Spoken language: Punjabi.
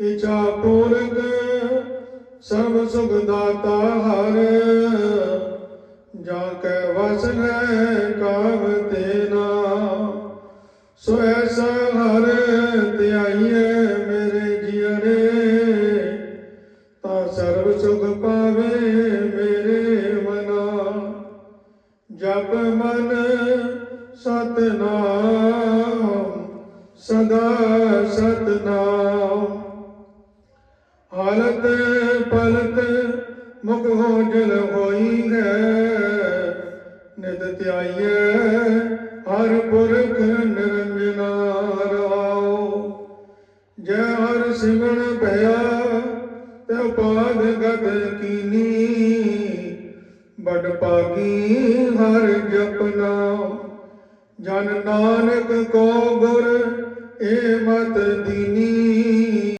ਇਛਾ ਪੂਰਕ ਸਰਬ ਸੁਖ ਦਾਤਾ ਹਰ। ਜਾ ਕੈ ਵਸ ਲੈ ਕਾਮ ਤੇਨਾ ਸੋ ਐਸਾ ਹਰ ਧਿਆਈਏ ਮੇਰੇ ਜੀਅਰੇ। ਤਾਂ ਸਰਬ ਸੁਖ ਪਾਵੇ ਮੇਰੇ ਮਨਾ। ਜਪ ਮਨ ਸਤਨਾਮ, ਸਦਾ ਸਤਨਾਮ। ਹਾਲਤ ਪਲਤ ਮੁਖ ਹੋ ਜਲ ਹੋਈ ਹੈ ਨਿਤ ਧਿਆਈਐ ਹਰ ਪੁਰਖ ਨਿਰੰਜਨਾ ਰਹਾਉ ਜੈ ਹਰ ਸਿਮਰਨ ਭਇਆ, ਤੇ ਪਾਦ ਗਤ ਕੀਨੀ। ਬੜ ਪਾਗੀ ਹਰ ਜਪਨਾ ਜਨ ਨਾਨਕ ਕੋ ਗੁਰ ਏ ਮਤ ਦੀਨੀ।